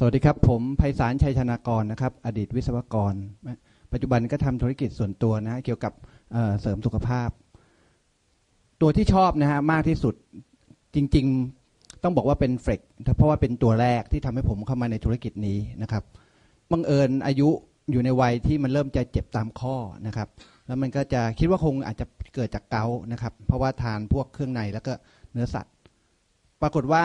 สวัสดีครับ ผมไพศาลชัยชนากรนะครับ อดีตวิศวกร ปัจจุบันก็ทำธุรกิจส่วนตัวนะฮะเกี่ยวกับเเสริมสุขภาพ ตัวที่ชอบนะฮะมากที่สุดจริง ๆต้องบอกว่าเป็นเฟรกเพราะว่าเป็นตัวแรกที่ทำให้ผมเข้ามาในธุรกิจนี้นะครับบังเอิญอายุอยู่ในวัยที่มันเริ่มจะเจ็บตามข้อนะครับ แล้วมันก็จะคิดว่าคงอาจจะเกิดจากเกานะครับ เพราะว่าทานพวกเครื่องในแล้วก็เนื้อสัตว์ ปรากฏว่า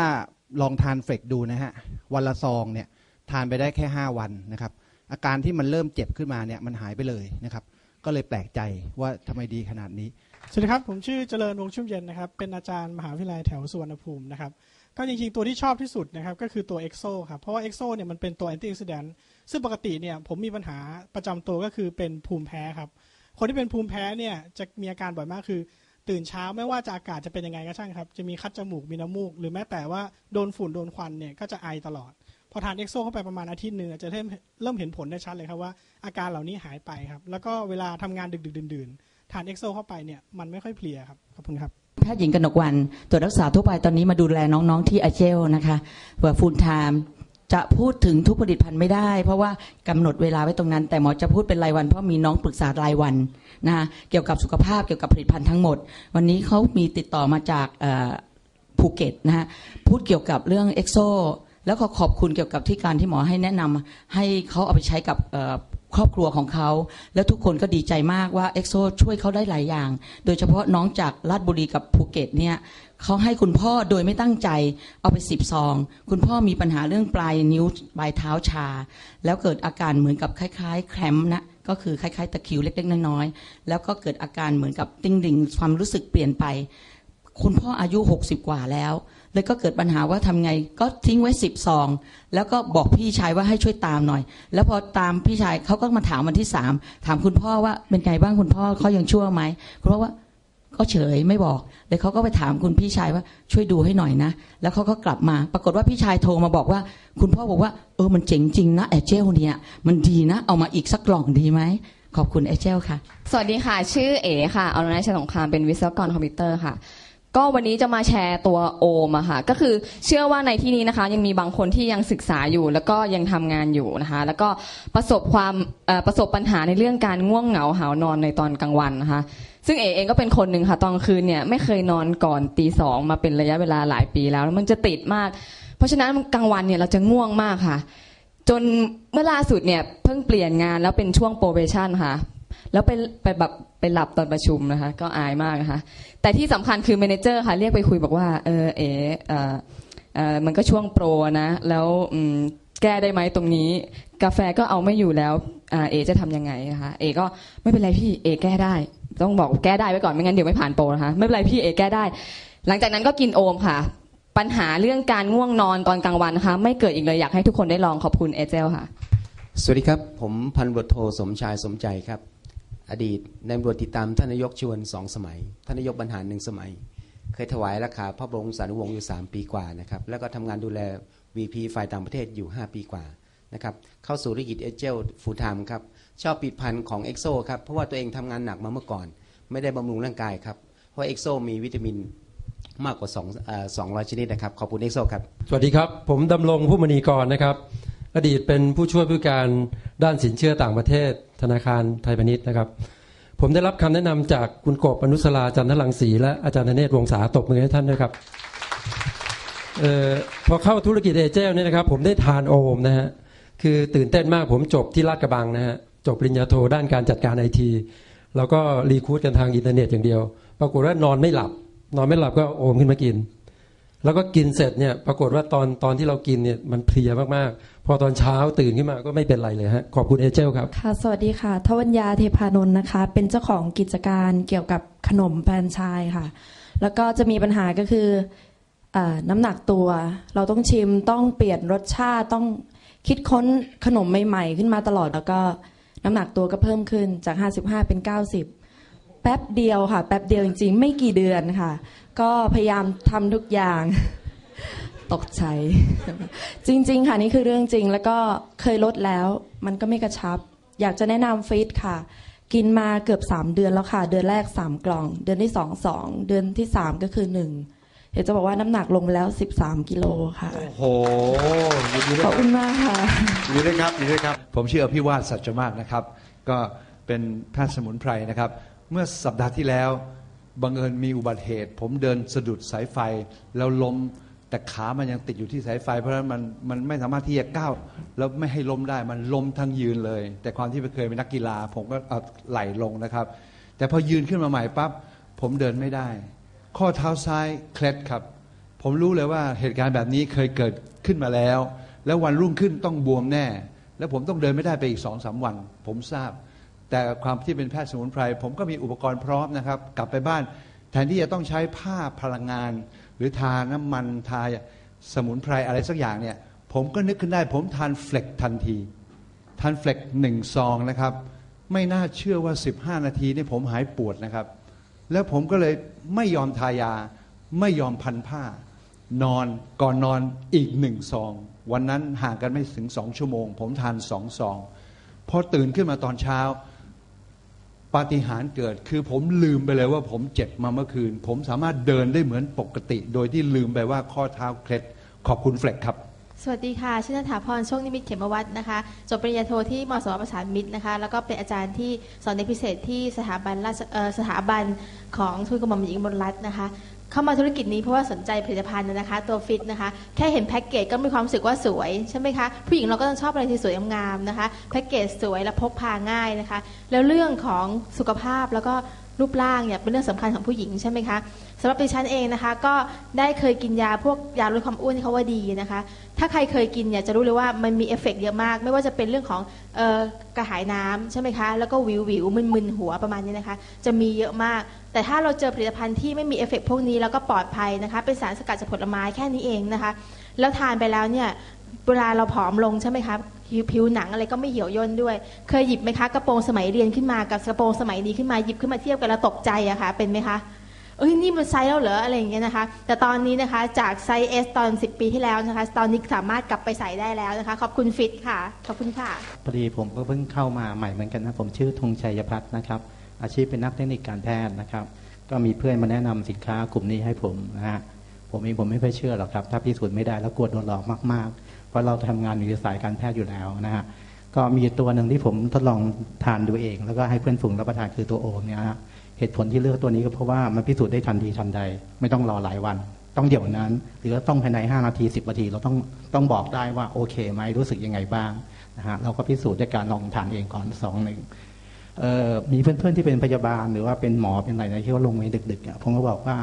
ลองทานเฟรกดูนะฮะวันละซองเนี่ยทานไปได้แค่ 5 วันนะครับ อาการที่มันเริ่มเจ็บขึ้นมาเนี่ยมันหายไปเลยนะครับ ก็เลยแปลกใจว่าทำไมดีขนาดนี้ สวัสดีครับ ผมชื่อเจริญวงชุ่มเย็นนะครับ เป็นอาจารย์มหาวิทยาลัยแถวสุวรรณภูมินะครับ ก็จริงๆ ตัวที่ชอบที่สุดนะครับ ก็คือตัวเอ็กโซครับ เพราะว่าเอ็กโซเนี่ยมันเป็นตัวแอนตี้ออกซิแดนต์ซึ่งปกติเนี่ยผมมีปัญหาประจำตัวก็คือเป็นภูมิแพ้ครับ คนที่เป็นภูมิแพ้เนี่ยจะมีอาการบ่อยมากคือ ตื่นเช้าไม่ว่าจะอากาศจะเป็นยังไงก็ช่างครับ จะมีคัดจมูกมีน้ำมูก หรือแม้แต่ว่าโดนฝุ่นโดนควันเนี่ยก็จะไอตลอด พอทานเอ็กโซเข้าไปประมาณอาทิตย์หนึ่งจะเริ่มเริ่มเห็นผลได้ชัดเลยครับว่าอาการเหล่านี้หายไปครับ แล้วก็เวลาทำงานดึกๆดื่นๆทานเอ็กโซเข้าไปเนี่ยมันไม่ค่อยเพลียครับขอบคุณครับแพทย์หญิงกนกวันตรวจรักษาทั่วไปตอนนี้มาดูแลน้องๆที่อาเจลนะคะเผื่อฟูลไทม์ จะพูดถึงทุกผลิตภัณฑ์ไม่ได้ เพราะว่ากำหนดเวลาไว้ตรงนั้น แต่หมอจะพูดเป็นรายวันเพราะมีน้องปรึกษารายวันนะคะเกี่ยวกับสุขภาพเกี่ยวกับผลิตภัณฑ์ทั้งหมด วันนี้เขามีติดต่อมาจากภูเก็ตนะฮะพูดเกี่ยวกับเรื่องเอ็กโซแล้วก็ขอบคุณเกี่ยวกับที่การที่หมอให้แนะนำให้เขาเอาไปใช้กับ ครอบครัวของเขา แล้วทุกคนก็ดีใจมากว่าเอ็กโซช่วยเขาได้หลายอย่าง โดยเฉพาะน้องจากราชบุรีกับภูเก็ตเนี่ยเขาให้คุณพ่อโดยไม่ตั้งใจเอาไปสิบซอง คุณพ่อมีปัญหาเรื่องปลายนิ้วปลายเท้าชา แล้วเกิดอาการเหมือนกับคล้าย ๆ แครมป์นะก็คือคล้ายๆตะคิวเล็กๆน้อยๆแล้วก็เกิดอาการเหมือนกับติ้งดิ่งความรู้สึกเปลี่ยนไป คุณพ่ออายุ 60 กว่าแล้วเลยก็เกิดปัญหาว่าทำไง ก็ทิ้งไว้สิบซอง แล้วก็บอกพี่ชายว่าให้ช่วยตามหน่อย แล้วพอตามพี่ชายเขาก็มาถามวันที่สามถามคุณพ่อว่าเป็นไงบ้างคุณพ่อเขายังชั่วไหมคุณพ่อว่าก็เฉยไม่บอกเลยเขาก็ไปถามคุณพี่ชายว่าช่วยดูให้หน่อยนะ แล้วเขาก็กลับมา ปรากฏว่าพี่ชายโทรมาบอกว่า คุณพ่อบอกว่าเออมันเจ๋งจริงนะแอเจลเนี่ย มันดีนะ เอามาอีกสักกล่องดีไหมขอบคุณแอเจลค่ะ สวัสดีค่ะ ชื่อเอ๋ค่ะอรุณาชัยสงครามเป็นวิศวกรคอมพิวเตอร์ค่ะ ก็วันนี้จะมาแชร์ตัวโอมอะค่ะก็คือเชื่อว่าในที่นี้นะคะ ยังมีบางคนที่ยังศึกษาอยู่ แล้วก็ยังทำงานอยู่นะคะ แล้วก็ประสบความเอ่อประสบปัญหาในเรื่องการง่วงเหงาหาวนอนในตอนกลางวันนะคะ ซึ่งเอเองก็เป็นคนหนึ่งค่ะตอนกลางคืนเนี่ยไม่เคยนอนก่อนตีสองมาเป็นระยะเวลาหลายปีแล้วแล้วมันจะติดมาก เพราะฉะนั้นกลางวันเนี่ยเราจะง่วงมากค่ะ จนเมื่อล่าสุดเนี่ยเพิ่งเปลี่ยนงานแล้วเป็นช่วงโปรเบชั่นค่ะ แล้วไปไปแบบไปหลับตอนประชุมนะคะ ก็อายมากนะคะ แต่ที่สำคัญคือเมนเจอร์ค่ะเรียกไปคุยบอกว่า เออเอเออเออมันก็ช่วงโปรนะ แล้วแก้ได้ไหมตรงนี้ กาแฟก็เอาไม่อยู่แล้วเอจะทำยังไงนะคะเอก็ไม่เป็นไรพี่เอแก้ได้ ต้องบอกแก้ได้ไว้ก่อนไม่งั้นเดี๋ยวไม่ผ่านโปรนะคะไม่เป็นไรพี่เอแก้ได้ หลังจากนั้นก็กินโอมค่ะ ปัญหาเรื่องการง่วงนอนตอนกลางวันนะคะไม่เกิดอีกเลยอยากให้ทุกคนได้ลองขอบคุณเอเจลค่ะ สวัสดีครับ ผมพันวจโทสมชายสมใจครับ อดีตในายตำรวจติดตามท่านนายกชวนสองสมัย ท่านนายกบรรหารหนึ่งสมัย เคยถวายราคาพระบรมสารีวงศ์อยู่ 3 ปีกว่านะครับ แล้วก็ทำงานดูแล VP ฝ่ายต่างประเทศอยู่ 5 ปีกว่านะครับเข้าสู่ธุรกิจเอเจลฟูลไทม์ครับชอบปิดพันธ์ของเอ็กโซครับเพราะว่าตัวเองทำงานหนักมาเมื่อก่อน ไม่ได้บำรุงร่างกายครับ เพราะเอ็กโซมีวิตามินมากกว่า2อ่อ200 ชนิดนะครับ ขอบคุณเอ็กโซครับ สวัสดีครับ ผมดำรงผู้มณีกรนะครับ อดีตเป็นผู้ช่วยผู้การด้านสินเชื่อต่างประเทศ ธนาคารไทยพาณิชย์นะครับ ผมได้รับคำแนะนำจากคุณกบอนุสราจันทรังสีและอาจารย์ธเนศวงศาตบมือให้ท่านด้วยครับออพอเข้าธุรกิจเอเจลเนี่ยนะครับ ผมได้ทานโอมนะฮะคือตื่นเต้นมากผมจบที่ลาดกระบังนะฮะจบปริญญาโทด้านการจัดการไอทีแล้วก็รีคูดกันทางอินเทอร์เน็ตอย่างเดียว ปรากฏว่านอนไม่หลับ นอนไม่หลับก็โอมขึ้นมากิน แล้วก็กินเสร็จเนี่ยปรากฏว่าตอนตอนที่เรากินเนี่ยมันเพลียมากๆ พอตอนเช้าตื่นขึ้นมาก็ไม่เป็นไรเลยฮะ ขอบคุณเอเจลครับ ค่ะ สวัสดีค่ะ ทวัญญาเทพานนท์นะคะ เป็นเจ้าของกิจการเกี่ยวกับขนมแฟรนไชส์ค่ะ แล้วก็จะมีปัญหาก็คืออน้ำหนักตัว เราต้องชิมต้องเปลี่ยนรสชาติต้องคิดค้นขนมใหม่ๆ ขึ้นมาตลอดแล้วก็น้ำหนักตัวก็เพิ่มขึ้นจาก 55 เป็น 90 แป๊บเดียวค่ะ แป๊บเดียวจริงๆ ไม่กี่เดือนค่ะ ก็พยายามทำทุกอย่าง ตกใจ จริง ๆ ค่ะนี่คือเรื่องจริง แล้วก็เคยลดแล้ว มันก็ไม่กระชับ อยากจะแนะนำฟิตค่ะ กินมาเกือบ 3 เดือนแล้วค่ะ เดือนแรก 3 กล่อง เดือนที่ 2 2 เดือนที่ 3 ก็คือ1อยากจะบอกว่าน้ำหนักลงไปแล้ว 13 กิโลค่ะ โอ้โหยินดีด้วยขอบคุณมากค่ะ ยินดีด้วยครับยินดีด้วยครับ ผมชื่ออภิวาสสัจจมากนะครับ ก็เป็นแพทย์สมุนไพรนะครับ เมื่อสัปดาห์ที่แล้วบังเอิญมีอุบัติเหตุ ผมเดินสะดุดสายไฟแล้วล้มแต่ขามันยังติดอยู่ที่สายไฟ เพราะฉะนั้นมันมันไม่สามารถที่จะก้าวแล้วไม่ให้ล้มได้มันล้มทั้งยืนเลย แต่ความที่เคยเป็นนักกีฬา ผมก็เอาไหลลงนะครับ แต่พอยืนขึ้นมาใหม่ปั๊บผมเดินไม่ได้ ข้อเท้าซ้ายเคล็ดครับ ผมรู้เลยว่าเหตุการณ์แบบนี้เคยเกิดขึ้นมาแล้ว แล้ววันรุ่งขึ้นต้องบวมแน่ แล้วผมต้องเดินไม่ได้ไปอีกสองสามวัน ผมทราบ แต่ความที่เป็นแพทย์สมุนไพรผมก็มีอุปกรณ์พร้อมนะครับ กลับไปบ้าน แทนที่จะต้องใช้ผ้าพลังงาน หรือทาน้ำมันทาสมุนไพรอะไรสักอย่างเนี่ย ผมก็นึกขึ้นได้ ผมทานเฟล็กทันทีทานเฟล็กหนึ่งซองนะครับ ไม่น่าเชื่อว่า 15 นาทีนี่ผมหายปวดนะครับ แล้วผมก็เลยไม่ยอมทายา ไม่ยอมพันผ้า นอนก่อนนอนอีกหนึ่งซอง วันนั้นห่างกันไม่ถึงสองชั่วโมง ผมทานสองซองพอตื่นขึ้นมาตอนเช้า ปาฏิหาริย์เกิดคือผมลืมไปเลยว่าผมเจ็บมาเมื่อคืน ผมสามารถเดินได้เหมือนปกติ โดยที่ลืมไปว่าข้อเท้าเคล็ดขอบคุณเฟลกครับ สวัสดีค่ะชื่อนัฐาพรช่วงนิมิตเขมวัฒน์นะคะจบปริญญาโทที่มสวประสานมิตรนะคะแล้วก็เป็นอาจารย์ที่สอนในพิเศษที่สถาบันราชสถาบันของทุนกระหม่อมหญิงบนรัฐนะคะ เข้ามาธุรกิจนี้เพราะว่าสนใจผลิตภัณฑ์นะคะ ตัวฟิตนะคะ แค่เห็นแพ็กเกจก็มีความรู้สึกว่าสวยใช่ไหมคะผู้หญิงเราก็ต้องชอบอะไรที่สวยงามนะคะแพ็กเกจสวยและพกพาง่ายนะคะ แล้วเรื่องของสุขภาพแล้วก็ รูปร่างเนี่ยเป็นเรื่องสำคัญของผู้หญิงใช่ไหมคะสำหรับดิฉันเองนะคะ ก็ได้เคยกินยาพวกยาลดความอ้วนที่เขาว่าดีนะคะ ถ้าใครเคยกินเนี่ยจะรู้เลยว่ามันมีเอฟเฟกต์เยอะมาก ไม่ว่าจะเป็นเรื่องของออกระหายน้ำใช่ไหมคะแล้วก็วิววิวมึนมึนๆหัวประมาณนี้นะคะ จะมีเยอะมาก แต่ถ้าเราเจอผลิตภัณฑ์ที่ไม่มีเอฟเฟกต์พวกนี้แล้วก็ปลอดภัยนะคะ เป็นสารสกัดจากผลไม้แค่นี้เองนะคะ แล้วทานไปแล้วเนี่ยเวลาเราผอมลงใช่ไหมคะ ผิวหนังอะไรก็ไม่เหี่ยวย่นด้วย เคยหยิบไหมคะกระโปรงสมัยเรียนขึ้นมากับกระโปรงสมัยนี้ขึ้นมาหยิบขึ้นมาเทียบกันแล้วตกใจอะคะเป็นไหมคะเอ้ยนี่มันไซส์แล้วเหรออะไรอย่างเงี้ยนะคะ แต่ตอนนี้นะคะจากไซส์ S ตอน 10 ปีที่แล้วนะคะ ตอนนี้สามารถกลับไปใส่ได้แล้วนะคะ ขอบคุณฟิตค่ะ ขอบคุณค่ะพอดีผมก็เพิ่งเข้ามาใหม่เหมือนกันนะผมชื่อธงชัยพัฒน์นะครับ อาชีพเป็นนักเทคนิคการแพทย์นะครับ ก็มีเพื่อนมาแนะนำสินค้ากลุ่มนี้ให้ผมนะฮะผมเองผมไม่ค่อยเชื่อหรอกครับ ถ้าพิสูจน์ไม่ได้แล้วกลัวโดนหลอกมากๆ เพราะเราทำงานอยู่ในสายการแพทย์อยู่แล้วนะฮะก็มีตัวหนึ่งที่ผมทดลองทานดูเอง แล้วก็ให้เพื่อนฝูงรับประทานคือตัวโอมเนี่ยฮะเหตุผลที่เลือกตัวนี้ก็เพราะว่ามันพิสูจน์ได้ทันทีทันใด ไม่ต้องรอหลายวัน ต้องเดี๋ยวนั้น หรือว่าต้องภายใน 5 นาที 10นาที เราต้องต้องบอกได้ว่าโอเคไหมรู้สึกยังไงบ้างนะฮะเราก็พิสูจน์ด้วยการลองทานเองก่อนสองหนึ่งเอ่อมีเพื่อนๆที่เป็นพยาบาลหรือว่าเป็นหมอเป็นอะไรนะที่เขาลงในดึกๆผมก็บอกว่า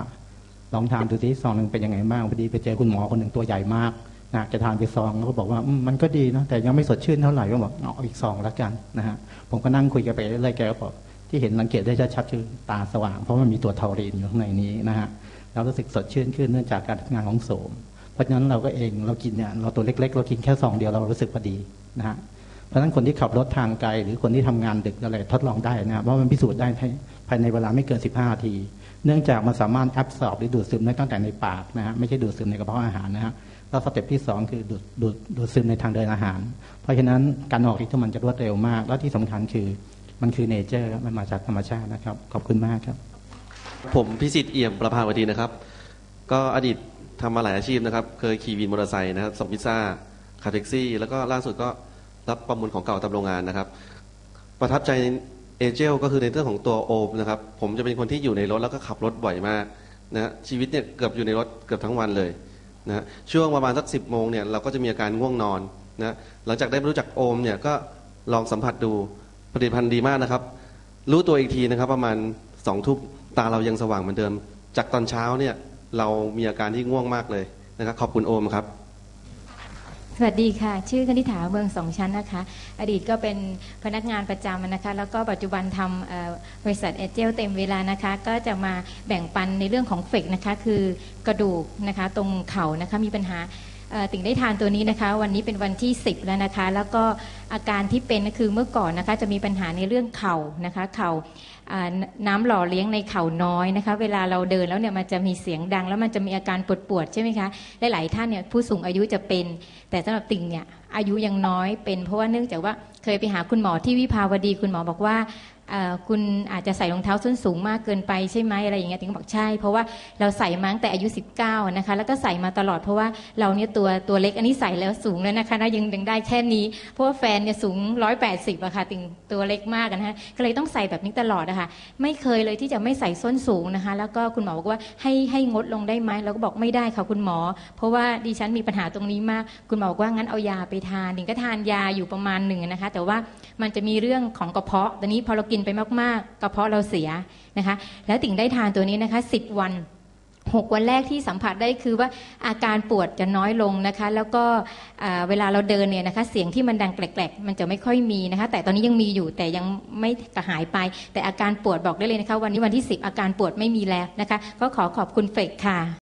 ลองทานดูที่ซองหนึ่งเป็นยังไงบ้างพอดีไปเจอคุณหมอคนหนึ่งตัวใหญ่มาก นะจะทานไปซองเขาก็บอกว่ามันก็ดีนะแต่ยังไม่สดชื่นเท่าไหร่ก็บอกเอาอีกซองแล้วกันนะฮะผมก็นั่งคุยกันไปเรื่อยๆแกก็บอกที่เห็นสังเกตได้ชัดๆคือตาสว่าง เพราะมันมีตัวทอรีนอยู่ข้างในนี้นะฮะเรารู้สึกสดชื่นขึ้นเนื่องจากการทำงานของโสม เพราะฉะนั้นเราก็เองเรากินเนี่ยเราตัวเล็ก ๆ เรากินแค่ซองเดียวเรารู้สึกพอดีนะฮะเพราะฉะนั้นคนที่ขับรถทางไกลหรือคนที่ทำงานดึกอะไรทดลองได้นะเพราะมันพิสูจน์ได้ภายในเวลาไม่เกิน 15นาที เนื่องจากมันสามารถแอบสอบหรือดูดซึมได้ตั้งแต่ในปากนะฮะไม่ใช่ดูดซึมในกระเพาะอาหารนะฮะ แล้วสเต็ปที่ 2 คือดูดดูดดูดซึมในทางเดินอาหาร เพราะฉะนั้นการออกฤทธิ์มันจะรวดเร็วมาก แล้วที่สำคัญคือมันคือเนเจอร์มันมาจากธรรมชาตินะครับ ขอบคุณมากครับ ผมพิสิทธิ์เอี่ยมประภาวดีนะครับ ก็อดีตทำมาหลายอาชีพนะครับ เคยขี่วินมอเตอร์ไซค์นะครับส่งพิซซ่าขับแท็กซี่ แล้วก็ล่าสุดก็รับประมูลของเก่าตามโรงงานนะครับ ประทับใจเอเจลก็คือในเรื่องของตัวโอมนะครับ ผมจะเป็นคนที่อยู่ในรถแล้วก็ขับรถบ่อยมากนะชีวิตเนี่ยเกือบอยู่ในรถเกือบทั้งวันเลย นะช่วงประมาณสักสิบโมงเนี่ยเราก็จะมีอาการง่วงนอนนะหลังจากได้รู้จักโอมเนี่ยก็ลองสัมผัสดูผลิตภัณฑ์ดีมากนะครับ รู้ตัวอีกทีนะครับ ประมาณสองทุ่มตาเรายังสว่างเหมือนเดิม จากตอนเช้าเนี่ยเรามีอาการที่ง่วงมากเลยนะครับขอบคุณโอมครับ สวัสดีค่ะ ชื่อคณิฐาเมืองสองชั้นนะคะ อดีตก็เป็นพนักงานประจำนะคะ แล้วก็ปัจจุบันทำบริษัทเอเจลเต็มเวลานะคะ ก็จะมาแบ่งปันในเรื่องของเฟกนะคะ คือกระดูกนะคะ ตรงเข่านะคะมีปัญหาติ่งได้ทานตัวนี้นะคะ วันนี้เป็นวันที่ 10 แล้วนะคะ แล้วก็อาการที่เป็นก็คือเมื่อก่อนนะคะ จะมีปัญหาในเรื่องเข่านะคะ เข่า น้ำหล่อเลี้ยงในเข่าน้อยนะคะ เวลาเราเดินแล้วเนี่ยมันจะมีเสียงดัง แล้วมันจะมีอาการปวดปวดๆใช่ไหมคะหลายๆท่านเนี่ยผู้สูงอายุจะเป็น แต่สำหรับติ่งเนี่ย อายุยังน้อยเป็น เพราะว่าเนื่องจากว่าเคยไปหาคุณหมอที่วิภาวดี คุณหมอบอกว่าคุณอาจจะใส่รองเท้าส้นสูงมากเกินไปใช่ไหมอะไรอย่างเงี้ยติงบอกใช่ เพราะว่าเราใส่มาตั้งแต่อายุ 19นะคะแล้วก็ใส่มาตลอดเพราะว่าเราเนี่ยตัวตัวเล็กอันนี้ใส่แล้วสูงแล้วนะคะนะยังยังได้แค่นี้ เพราะว่าแฟนเนี่ยสูง 180อะค่ะติงตัวเล็กมากนะคะก็เลยต้องใส่แบบนี้ตลอดนะคะไม่เคยเลยที่จะไม่ใส่ส้นสูงนะคะ แล้วก็คุณหมอบอกว่าให้ให้งดลงได้ไหมเราก็บอกไม่ได้ค่ะคุณหมอ เพราะว่าดิฉันมีปัญหาตรงนี้มาก คุณหมอบอกว่างั้นเอายาไปทานดิงก็ทานยาอยู่ประมาณหนึ่งนะคะ แต่ว่ามันจะมีเรื่องของกระเพาะตอนนี้พอเรากินไปมากๆ กระเพาะเราเสียนะคะ แล้วติ่งได้ทานตัวนี้นะคะ10วันหกวันแรกที่สัมผัสได้คือว่าอาการปวดจะน้อยลงนะคะ แล้วก็เวลาเราเดินเนี่ยนะคะเสียงที่มันดังแกลกๆ มันจะไม่ค่อยมีนะคะ แต่ตอนนี้ยังมีอยู่แต่ยังไม่กระหายไป แต่อาการปวดบอกได้เลยนะคะ วันนี้วันที่ 10 อาการปวดไม่มีแล้วนะคะ ก็ขอขอบคุณเฟกค่ะ